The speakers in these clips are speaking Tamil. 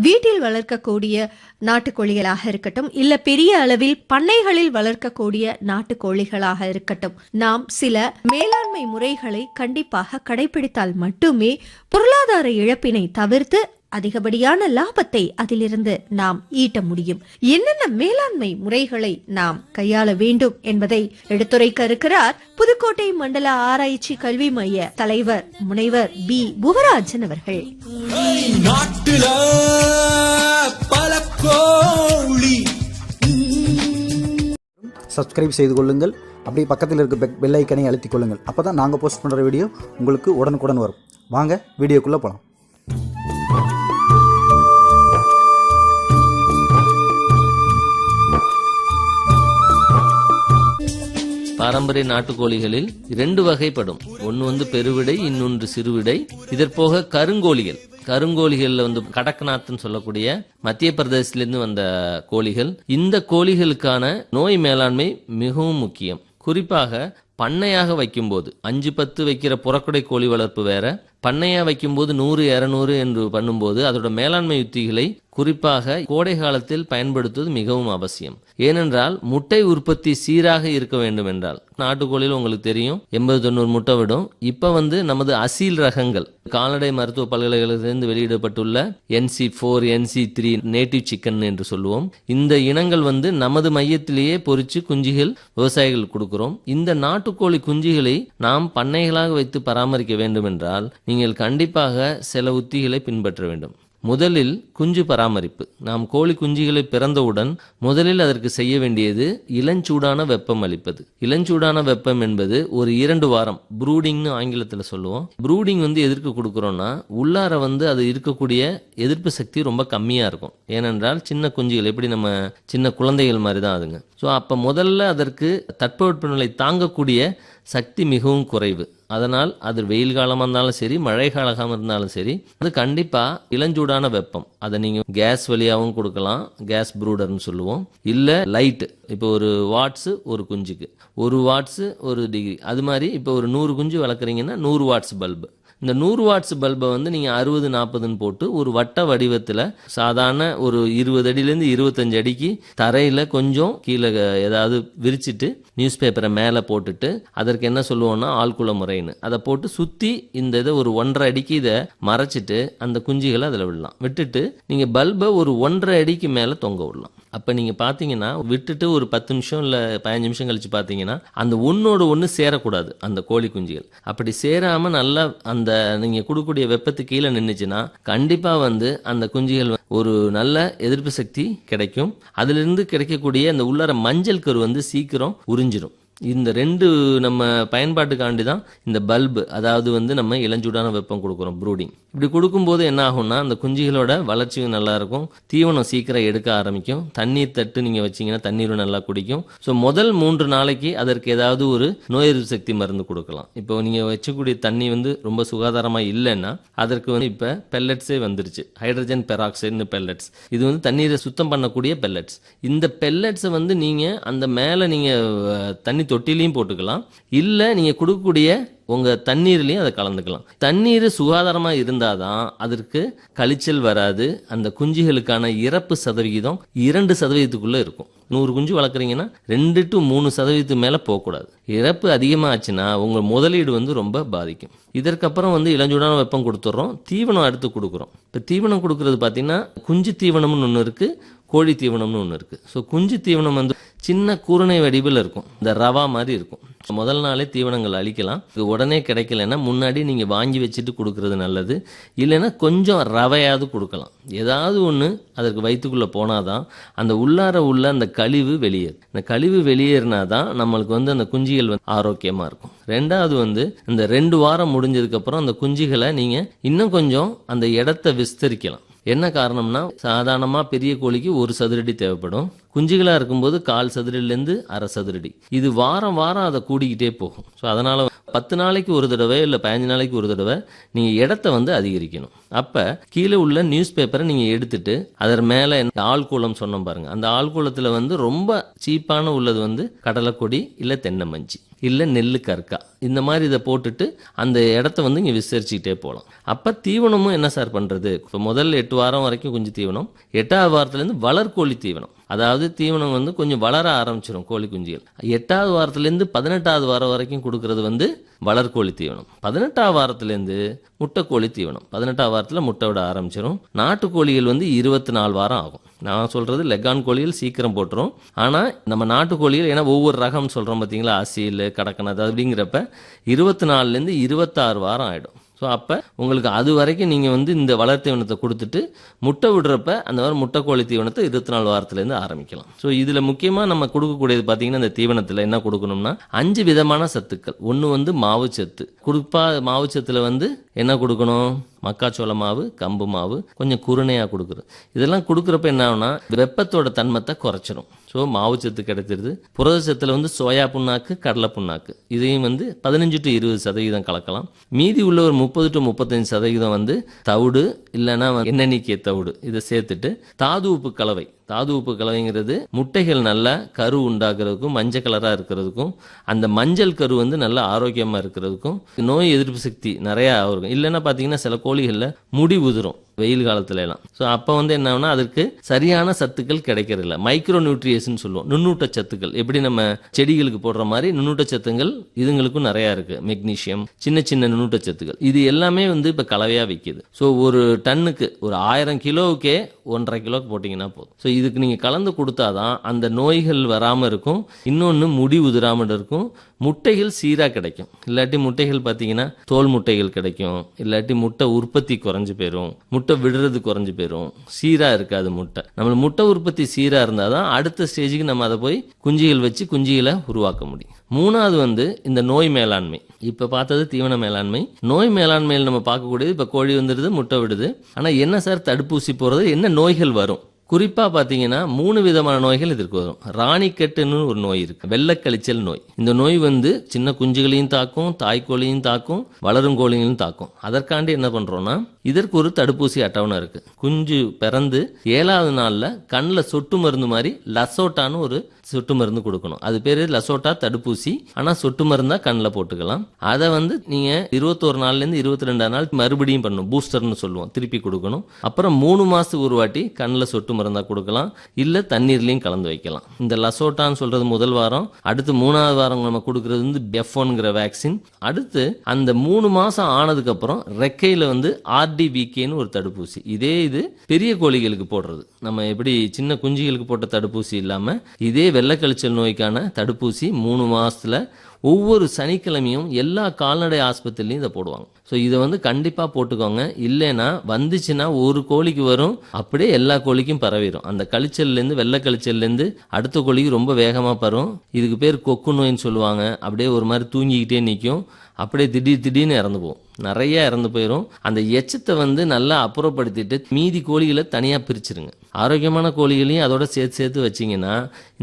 வீட்டில் வளர்க்கக்கூடிய நாட்டுக்கோழிகளாக இருக்கட்டும் இல்ல பெரிய அளவில் பண்ணைகளில் வளர்க்கக்கூடிய நாட்டுக்கோழிகளாக இருக்கட்டும் நாம் சில மேலாண்மை முறைகளை கண்டிப்பாக கடைபிடித்தால் மட்டுமே பொருளாதார இழப்பினை தவிர்த்து அதிகப்படியான லாபத்தை அதிலிருந்து நாம் ஈட்ட முடியும். என்னென்ன மேலாண்மை முறைகளை நாம் கையாள வேண்டும் என்பதை எடுத்துரைக்க இருக்கிறார் புதுக்கோட்டை மண்டல ஆராய்ச்சி கல்வி மைய தலைவர் முனைவர் பி. புவராஜன் அவர்கள். நாட்டுல பல கோழி சப்ஸ்கிரைப் செய்து கொள்ளுங்கள். அப்படியே பக்கத்தில் இருக்க பெல் ஐக்கனை அழுத்திக் கொள்ளுங்கள். அப்போ தான் நாங்கள் போஸ்ட் பண்ணுற வீடியோ உங்களுக்கு உடனுக்குடன் வரும். வாங்க வீடியோக்குள்ளே போகலாம் பாரம்பரிய நாட்டுக்கோழிகளில் இரண்டு வகைப்படும். ஒன்னு வந்து பெருவிடை இன்னொன்று சிறுவிடை. இதற்போக கருங்கோழிகள். கருங்கோழிகள்ல வந்து கடக்நாத்னு சொல்லக்கூடிய மத்திய பிரதேசத்திலிருந்து வந்த கோழிகள். இந்த கோழிகளுக்கான நோய் மேலாண்மை மிகவும் முக்கியம். குறிப்பாக பண்ணையாக வைக்கும்போது அஞ்சு பத்து வைக்கிற புறக்குடை கோழி வளர்ப்பு வேற பண்ணையா வைக்கும்போது நூறு இரநூறு என்று பண்ணும்போது அதோட மேலாண்மை யுத்திகளை குறிப்பாக கோடை காலத்தில் பயன்படுத்துவது மிகவும் அவசியம். ஏனென்றால் முட்டை உற்பத்தி சீராக இருக்க வேண்டும் என்றால் நாட்டுக்கோழியில் உங்களுக்கு தெரியும். எண்பது தொண்ணூறு முட்டை விடும். இப்போ வந்து நமது அசீல் ரகங்கள். கால்நடை மருத்துவ பல்கலைக்கழகத்திலிருந்து வெளியிடப்பட்டுள்ள NC four NC three native chicken என்று சொல்லுவோம். இந்த இனங்கள் வந்து நமது மையத்திலேயே பொறிச்சு குஞ்சுகள் விவசாயிகள் கொடுக்கிறோம். இந்த நாட்டுக்கோழி குஞ்சுகளை நாம் பண்ணைகளாக வைத்து பராமரிக்க வேண்டும் என்றால் நீங்கள் கண்டிப்பாக சில உத்திகளை பின்பற்ற வேண்டும். முதலில் குஞ்சு பராமரிப்பு. நாம் கோழி குஞ்சுகளை பிறந்தவுடன் முதலில் அதற்கு செய்ய வேண்டியது இளஞ்சூடான வெப்பம் அளிப்பது. இளஞ்சூடான வெப்பம் என்பது ஒரு இரண்டு வாரம் ப்ரூடிங்னு ஆங்கிலத்தில் சொல்லுவோம். ப்ரூடிங் வந்து எதிர்க்கு கொடுக்குறோம்னா உள்ளார வந்து அது இருக்கக்கூடிய எதிர்ப்பு சக்தி ரொம்ப கம்மியாக இருக்கும். ஏனென்றால் சின்ன குஞ்சுகள் எப்படி நம்ம சின்ன குழந்தைகள் மாதிரி தான் அதுங்க. ஸோ அப்போ முதல்ல அதற்கு தட்பவெப்பநிலை தாங்கக்கூடிய சக்தி மிகவும் குறைவு. அதனால் அது வெயில் காலமாக இருந்தாலும் சரி மழை காலமாக இருந்தாலும் சரி அது கண்டிப்பாக இளஞ்சூடான வெப்பம். அதை நீங்கள் கேஸ் வழியாகவும் கொடுக்கலாம். கேஸ் ப்ரூடர்னு சொல்லுவோம். இல்லை லைட்டு. இப்போ ஒரு வாட்ஸு ஒரு குஞ்சுக்கு. ஒரு வாட்ஸு ஒரு டிகிரி. அது மாதிரி இப்போ ஒரு நூறு குஞ்சு வளர்க்குறீங்கன்னா நூறு வாட்ஸ் பல்பு. இந்த நூறு வாட்ஸ் பல்பை வந்து நீங்கள் அறுபது நாற்பதுன்னு போட்டு ஒரு வட்ட வடிவத்தில் சாதாரண ஒரு இருபது அடியிலேருந்து இருபத்தஞ்சு அடிக்கு தரையில் கொஞ்சம் கீழே ஏதாவது விரிச்சிட்டு நியூஸ் பேப்பரை மேலே போட்டுட்டு அதற்கு என்ன சொல்லுவோம்னா ஆள்குள முறைன்னு. அதை போட்டு சுற்றி இந்த இதை ஒரு ஒன்றரை அடிக்கு இதை மறைச்சிட்டு அந்த குஞ்சுகளை அதில் விடலாம். விட்டுட்டு நீங்கள் பல்பை ஒரு ஒன்றரை அடிக்கு மேலே தொங்க விடலாம். அப்போ நீங்கள் பார்த்தீங்கன்னா விட்டுட்டு ஒரு பத்து நிமிஷம் இல்லை பதினஞ்சு நிமிஷம் கழிச்சு பார்த்தீங்கன்னா அந்த ஒன்றோட ஒன்று சேரக்கூடாது அந்த கோழி குஞ்சுகள். அப்படி சேராமல் நல்லா அந்த நீங்கள் கொடுக்கக்கூடிய வெப்பத்துக்கு கீழே நின்றுச்சுன்னா கண்டிப்பாக வந்து அந்த குஞ்சுகள் ஒரு நல்ல எதிர்ப்பு சக்தி கிடைக்கும். அதிலிருந்து கிடைக்கக்கூடிய அந்த உள்ளார மஞ்சள் கரு வந்து சீக்கிரம் உறிஞ்சிடும் இந்த ரெண்டு நம்ம பயன்பாட்டுக்காண்டி தான் இந்த பல்பு அதாவது வந்து நம்ம இளஞ்சூடான வெப்பம் கொடுக்குறோம் ப்ரூடிங் இப்படி கொடுக்கும்போது என்ன ஆகும்னா அந்த குஞ்சுகளோட வளர்ச்சியும் நல்லா இருக்கும். தீவனம் சீக்கிரம் எடுக்க ஆரம்பிக்கும். தண்ணீர் தட்டு நீங்கள் வச்சிங்கன்னா தண்ணீரும் நல்லா குடிக்கும். ஸோ முதல் மூன்று நாளைக்கு அதற்கு ஏதாவது ஒரு நோய் எதிர்ப்பு சக்தி மருந்து கொடுக்கலாம். இப்போ நீங்கள் வச்சக்கூடிய தண்ணி வந்து ரொம்ப சுகாதாரமாக இல்லைன்னா அதற்கு வந்து இப்போ பெல்லட்ஸே வந்துருச்சு. ஹைட்ரஜன் பெராக்சைடுன்னு பெல்லட்ஸ் இது வந்து தண்ணீரை சுத்தம் பண்ணக்கூடிய பெல்லட்ஸ் இந்த பெல்லட்ஸை வந்து நீங்கள் அந்த மேலே நீங்கள் தண்ணி தொட்டிலையும் போட்டுக்கலாம். இல்லை நீங்கள் கொடுக்கக்கூடிய உங்கள் தண்ணீர்லையும் அதை கலந்துக்கலாம். தண்ணீர் சுகாதாரமாக இருந்தால் தான் அதற்கு கழிச்சல் வராது. அந்த குஞ்சுகளுக்கான இறப்பு சதவிகிதம் இரண்டு சதவீதத்துக்குள்ளே இருக்கும். நூறு குஞ்சு வளர்க்குறீங்கன்னா ரெண்டு டு மூணு சதவீதத்துக்கு மேலே போகக்கூடாது. இறப்பு அதிகமாச்சுன்னா உங்கள் முதலீடு வந்து ரொம்ப பாதிக்கும். இதற்கப்புறம் வந்து இளஞ்சூடான வெப்பம் கொடுத்துட்றோம் தீவனம் அடுத்து கொடுக்குறோம். இப்போ தீவனம் கொடுக்கறது பார்த்தீங்கன்னா குஞ்சு தீவனம்னு ஒன்று இருக்குது கோழி தீவனம்னு ஒன்று இருக்குது ஸோ குஞ்சு தீவனம் வந்து சின்ன கூரணை வடிவில் இருக்கும். இந்த ரவா மாதிரி இருக்கும். முதல் நாளே தீவனங்கள் அழிக்கலாம். இது உடனே கிடைக்கலன்னா முன்னாடி நீங்கள் வாங்கி வச்சுட்டு கொடுக்கறது நல்லது. இல்லைன்னா கொஞ்சம் ரவையாவது கொடுக்கலாம். ஏதாவது ஒன்று அதற்கு வயிற்றுக்குள்ளே போனாதான் அந்த உள்ளார உள்ள அந்த கழிவு வெளியேறும். இந்த கழிவு வெளியேறினா தான் நம்மளுக்கு வந்து அந்த குஞ்சுகள் வந்து ஆரோக்கியமாக இருக்கும். ரெண்டாவது வந்து இந்த ரெண்டு வாரம் முடிஞ்சதுக்கப்புறம் அந்த குஞ்சிகளை நீங்கள் இன்னும் கொஞ்சம் அந்த இடத்த விஸ்தரிக்கலாம். என்ன காரணம்னா சாதாரணமாக பெரிய கோழிக்கு ஒரு சதுரடி தேவைப்படும். குஞ்சுகளாக இருக்கும்போது கால் சதுரடிலேருந்து அரை சதுரடி. இது வாரம் வாரம் அதை கூடிக்கிட்டே போகும். ஸோ அதனால் பத்து நாளைக்கு ஒரு தடவை இல்லை பதினஞ்சு நாளைக்கு ஒரு தடவை நீங்கள் இடத்த வந்து அதிகரிக்கணும். அப்போ கீழே உள்ள நியூஸ் பேப்பரை நீங்கள் எடுத்துட்டு அதன் மேலே ஆள்கூலம் சொன்னோம் பாருங்கள் அந்த ஆள்கூலத்தில் வந்து ரொம்ப சீப்பான உள்ளது வந்து கடலைக்கொடி இல்லை தென்னமஞ்சி இல்லை நெல் கற்கா. இந்த மாதிரி இதை போட்டுட்டு அந்த இடத்த வந்து இங்கே விசரிச்சுக்கிட்டே போகலாம் அப்போ தீவனமும் என்ன சார் பண்ணுறது இப்போ முதல்ல எட்டு வாரம் வரைக்கும் கொஞ்சம் தீவனம் எட்டாவது வாரத்துலேருந்து வளர்கோழி தீவனம். அதாவது தீவனம் வந்து கொஞ்சம் வளர ஆரம்பிச்சிடும் கோழி குஞ்சுகள். எட்டாவது வாரத்துலேருந்து பதினெட்டாவது வாரம் வரைக்கும் கொடுக்கறது வந்து வளர்கோழி தீவனம். பதினெட்டாவது வாரத்துலேருந்து முட்டைக்கோழி தீவனம். பதினெட்டாவது வாரத்தில் முட்டை விட ஆரம்பிச்சிடும் நாட்டுக்கோழிகள் வந்து இருபத்தி நாலு வாரம் ஆகும். நான் சொல்கிறது லெகான் கோழிகள் சீக்கிரம் போட்டுரும். ஆனால் நம்ம நாட்டுக்கோழிகள் ஏன்னா ஒவ்வொரு ரகம் சொல்கிறோம் பார்த்தீங்களா அசீல் கடக்கணது அப்படிங்கிறப்ப இருபத்தி நாலுலேருந்து இருபத்தாறு வாரம் ஆகிடும் ஸோ அப்போ உங்களுக்கு அது வரைக்கும் நீங்கள் வந்து இந்த வளர் தீவனத்தை கொடுத்துட்டு முட்டை விடுறப்ப அந்த மாதிரி முட்டைக்கோழி தீவனத்தை இருபத்தி நாலு வாரத்துலேருந்து ஆரம்பிக்கலாம். ஸோ இதில் முக்கியமாக நம்ம கொடுக்கக்கூடியது பார்த்தீங்கன்னா இந்த தீவனத்தில் என்ன கொடுக்கணும்னா அஞ்சு விதமான சத்துக்கள். ஒன்று வந்து மாவு சத்து குறிப்பாக மாவு சத்தில் வந்து என்ன கொடுக்கணும்? மக்காச்சோள மாவு கம்பு மாவு கொஞ்சம் குருணையாக கொடுக்குறது. இதெல்லாம் கொடுக்குறப்ப என்ன ஆகுனா வெப்பத்தோட தன்மத்தை குறைச்சிரும். ஸோ மாவு சத்து கிடைச்சிருது புரதச்சத்தில் வந்து சோயா புண்ணாக்கு கடலை புண்ணாக்கு. இதையும் வந்து பதினஞ்சு டு இருபது சதவீதம் கலக்கலாம். மீதி உள்ள ஒரு முப்பது டு முப்பத்தஞ்சு சதவீதம் வந்து தவிடு இல்லைன்னா எண்ணெய் நீக்கிய தவிடு. இதை சேர்த்துட்டு தாது உப்பு கலவை. தாது உப்பு கலவைங்கிறது முட்டைகள் நல்லா கரு உண்டாக்குறதுக்கும் மஞ்சள் கலராக இருக்கிறதுக்கும் அந்த மஞ்சள் கரு வந்து நல்லா ஆரோக்கியமாக இருக்கிறதுக்கும் நோய் எதிர்ப்பு சக்தி நிறையா இருக்கும். இல்லைன்னா பார்த்தீங்கன்னா சில கோழிகளில் முடி உதிரும். வெயில் காலத்துல எல்லாம் ஸோ அப்போ வந்து என்ன அதற்கு சரியான சத்துக்கள் கிடைக்கிறதில்ல. மைக்ரோ நியூட்ரியஸ்ன்னு சொல்லுவோம். நுண்ணூட்ட சத்துக்கள். எப்படி நம்ம செடிகளுக்கு போடுற மாதிரி நுண்ணூட்ட சத்துங்கள் இதுங்களுக்கும் நிறையா இருக்கு. மெக்னீசியம் சின்ன சின்ன நுண்ணூட்ட சத்துக்கள். இது எல்லாமே வந்து இப்போ கலவையாக விற்கிது ஸோ ஒரு டன்னுக்கு ஒரு ஆயிரம் கிலோவுக்கே ஒன்றரை கிலோக்கு போட்டிங்கன்னா போதும். ஸோ இதுக்கு நீங்கள் கலந்து கொடுத்தாதான் அந்த நோய்கள் வராமல் இருக்கும். இன்னொன்று முடி உதிராமல் இருக்கும். முட்டைகள் சீராக கிடைக்கும். இல்லாட்டி முட்டைகள் பார்த்தீங்கன்னா தோல் முட்டைகள் கிடைக்கும். இல்லாட்டி முட்டை உற்பத்தி குறைஞ்சு போயிடும் முட்டை முட்டை விடுறது குறைஞ்சி போயிடும் சீராக இருக்காது முட்டை. நம்ம முட்டை உற்பத்தி சீராக இருந்தால் தான் அடுத்த ஸ்டேஜுக்கு நம்ம அதை போய் குஞ்சுகள் வச்சு குஞ்சுகளை உருவாக்க முடியும். மூணாவது வந்து இந்த நோய் மேலாண்மை. இப்போ பார்த்தது தீவன மேலாண்மை. நோய் மேலாண்மையில் நம்ம பார்க்கக்கூடியது இப்போ கோழி வந்துடுது முட்டை விடுது. ஆனால் என்ன சார் தடுப்பூசி போடுறது? என்ன நோய்கள் வரும்? குறிப்பாக பார்த்தீங்கன்னா மூணு விதமான நோய்கள் இதற்கு வரும். ராணிக்கட்டுன்னு ஒரு நோய் இருக்கு. வெள்ளக்கழிச்சல் நோய். இந்த நோய் வந்து சின்ன குஞ்சுகளையும் தாக்கும் தாய்க்கோழியும் தாக்கும் வளரும் கோழிகளையும் தாக்கும். அதற்காண்டி என்ன பண்ணுறோன்னா இதற்கு ஒரு தடுப்பூசி அட்டவணை இருக்கு. குஞ்சு பிறந்து ஏழாவது நாளில் கண்ணில் சொட்டு மருந்து மாதிரி லசோட்டான்னு ஒரு சொட்டு மருந்து கொடுக்கணும். அது பேர் லசோட்டா தடுப்பூசி. ஆனால் சொட்டு மருந்தா கண்ணில் போட்டுக்கலாம். அதை வந்து நீங்கள் இருபத்தோரு நாள்லேருந்து இருபத்தி ரெண்டாம் நாள் மறுபடியும் பண்ணணும். பூஸ்டர்னு சொல்லுவோம். திருப்பி கொடுக்கணும். அப்புறம் மூணு மாதத்துக்கு ஒரு வாட்டி கண்ணில் சொட்டு மருந்தாக கொடுக்கலாம். இல்லை தண்ணீர்லையும் கலந்து வைக்கலாம். இந்த லசோட்டான்னு சொல்கிறது முதல் வாரம். அடுத்து மூணாவது வாரம் நம்ம கொடுக்கறது வந்து பெஃபோன்கிற வேக்சின் அடுத்து அந்த மூணு மாதம் ஆனதுக்கப்புறம் ரெக்கையில் வந்து ஆர்டிவிகேன்னு ஒரு தடுப்பூசி. இதே இது பெரிய கோழிகளுக்கு போடுறது. நம்ம எப்படி சின்ன குஞ்சுகளுக்கு போட்ட தடுப்பூசி இல்லாமல் இதே வெள்ளக்கழிச்சல் நோய்க்கான தடுப்பூசி மூணு மாதத்தில் ஒவ்வொரு சனிக்கிழமையும் எல்லா கால்நடை ஆஸ்பத்திரிலையும் இதை போடுவாங்க. ஸோ இதை வந்து கண்டிப்பாக போட்டுக்கோங்க. இல்லைன்னா வந்துச்சுன்னா ஒரு கோழிக்கு வரும். அப்படியே எல்லா கோழிக்கும் பரவிடும் அந்த கழிச்சல்லேருந்து வெள்ளை கழிச்சல்லேருந்து அடுத்த கோழிக்கு ரொம்ப வேகமாக பரவும். இதுக்கு பேர் கொக்கு நோயின்னு சொல்லுவாங்க. அப்படியே ஒரு மாதிரி தூங்கிக்கிட்டே நிற்கும் அப்படியே திடீர் திடீர்னு இறந்து போகும். நிறைய இறந்து போயிடும் அந்த எச்சத்தை வந்து நல்லா அப்புறப்படுத்திட்டு மீதி கோழிகளை தனியாக பிரிச்சிருங்க. ஆரோக்கியமான கோழிகளையும் அதோட சேர்த்து சேர்த்து வச்சிங்கன்னா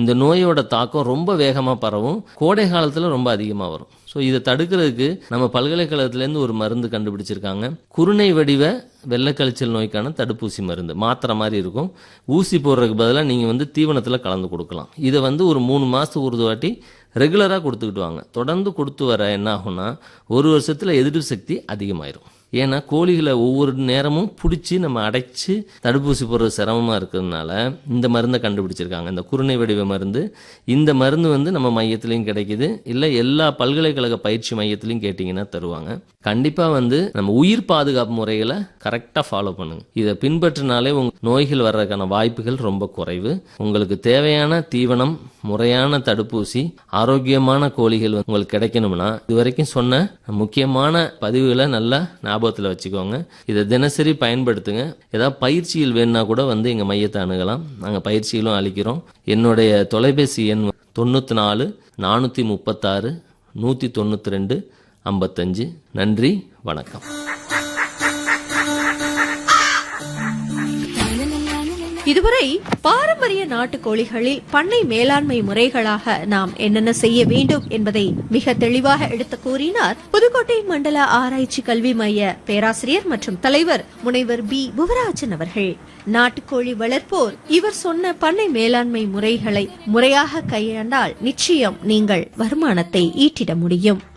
இந்த நோயோட தாக்கம் ரொம்ப வேகமாக பரவும். கோடை காலத்தில் ரொம்ப அதிகமாக வரும். ஸோ இதை தடுக்கிறதுக்கு நம்ம பல்கலைக்கழகத்துலேருந்து ஒரு மருந்து கண்டுபிடிச்சிருக்காங்க. குருணை வடிவ வெள்ளக்கழிச்சல் நோய்க்கான தடுப்பூசி மருந்து. மாத்திரை மாதிரி இருக்கும். ஊசி போடுறதுக்கு பதிலாக நீங்கள் வந்து தீவனத்தில் கலந்து கொடுக்கலாம். இதை வந்து ஒரு மூணு மாதத்துக்கு ஒரு வாட்டி ரெகுலராக கொடுத்துக்கிட்டு வாங்க. தொடர்ந்து கொடுத்து வர என்ன ஆகும்னா ஒரு வருஷத்தில் எதிர்ப்பு சக்தி அதிகமாயிரும். ஏன்னா கோழிகளை ஒவ்வொரு நேரமும் பிடிச்சி நம்ம அடைச்சி தடுப்பூசி போடுறது சிரமமாக இருக்கிறதுனால இந்த மருந்தை கண்டுபிடிச்சிருக்காங்க. இந்த குருணை வடிவ மருந்து இந்த மருந்து வந்து நம்ம மையத்துலேயும் கிடைக்குது. இல்லை எல்லா பல்கலைக்கழக பயிற்சி மையத்திலையும் கேட்டிங்கன்னா தருவாங்க. கண்டிப்பாக வந்து நம்ம உயிர் பாதுகாப்பு முறைகளை கரெக்டாக ஃபாலோ பண்ணுங்க. இதை பின்பற்றினாலே உங்கள் நோய்கள் வர்றதுக்கான வாய்ப்புகள் ரொம்ப குறைவு. உங்களுக்கு தேவையான தீவனம் முறையான தடுப்பூசி ஆரோக்கியமான கோழிகள் உங்களுக்கு கிடைக்கணும்னா இது வரைக்கும் சொன்ன முக்கியமான பதிவுகளை நல்லா ஞாபகத்தில் வச்சுக்கோங்க. இதை தினசரி பயன்படுத்துங்க. ஏதாவது பயிற்சியில் வேணும்னா கூட வந்து எங்கள் மையத்தை அணுகலாம். நாங்கள் பயிற்சியிலும் அளிக்கிறோம். என்னுடைய தொலைபேசி எண் தொண்ணூற்றி நாலு நானூற்றி முப்பத்தாறு நூற்றி தொண்ணூற்றி ரெண்டு ஐம்பத்தஞ்சு. நன்றி வணக்கம். இதுவரை பாரம்பரிய நாட்டுக்கோழிகளில் பண்ணை மேலாண்மை முறைகளாக நாம் என்னென்ன செய்ய வேண்டும் என்பதை மிக தெளிவாக எடுத்து கூறினார் புதுக்கோட்டை மண்டல ஆராய்ச்சி கல்வி மைய பேராசிரியர் மற்றும் தலைவர் முனைவர் பி. புவராஜன் அவர்கள். நாட்டுக்கோழி வளர்ப்போர் இவர் சொன்ன பண்ணை மேலாண்மை முறைகளை முறையாக கையாண்டால் நிச்சயம் நீங்கள் வருமானத்தை ஈட்டிட முடியும்.